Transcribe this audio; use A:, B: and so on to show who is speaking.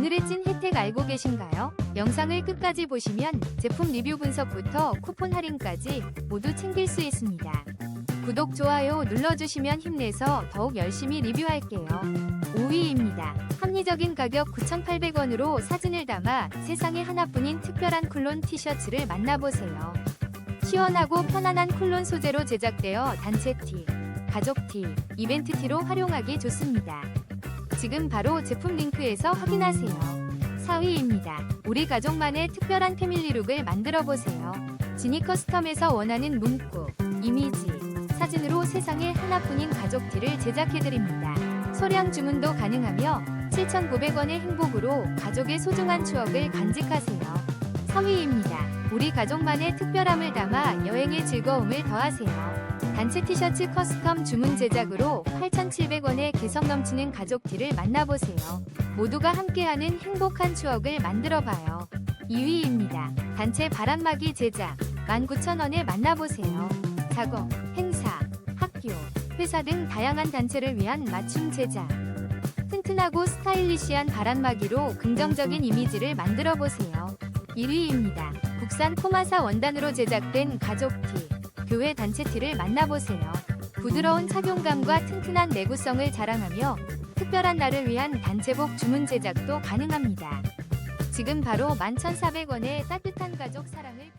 A: 오늘의 찐 혜택 알고 계신가요? 영상을 끝까지 보시면 제품 리뷰 분석부터 쿠폰 할인까지 모두 챙길 수 있습니다. 구독, 좋아요 눌러주시면 힘내서 더욱 열심히 리뷰할게요. 5위입니다. 합리적인 가격 9,800원으로 사진을 담아 세상에 하나뿐인 특별한 쿨론 티셔츠를 만나보세요. 시원하고 편안한 쿨론 소재로 제작되어 단체 티, 가족 티, 이벤트 티로 활용하기 좋습니다. 지금 바로 제품 링크에서 확인하세요. 4위입니다. 우리 가족만의 특별한 패밀리룩을 만들어 보세요. 지니 커스텀에서 원하는 문구, 이미지, 사진으로 세상에 하나뿐인 가족 티를 제작해 드립니다. 소량 주문도 가능하며 7,900원의 행복으로 가족의 소중한 추억을 간직하세요. 3위입니다. 우리 가족만의 특별함을 담아 여행의 즐거움을 더하세요. 단체 티셔츠 커스텀 주문 제작으로 8,700원의 개성 넘치는 가족 티를 만나보세요. 모두가 함께하는 행복한 추억을 만들어봐요. 2위입니다. 단체 바람막이 제작 19,000원에 만나보세요. 작업, 행사, 학교, 회사 등 다양한 단체를 위한 맞춤 제작. 튼튼하고 스타일리시한 바람막이로 긍정적인 이미지를 만들어 보세요. 1위입니다. 국산 포마사 원단으로 제작된 가족티, 교회 단체티를 만나보세요. 부드러운 착용감과 튼튼한 내구성을 자랑하며 특별한 날을 위한 단체복 주문 제작도 가능합니다. 지금 바로 11,400원의 따뜻한 가족 사랑을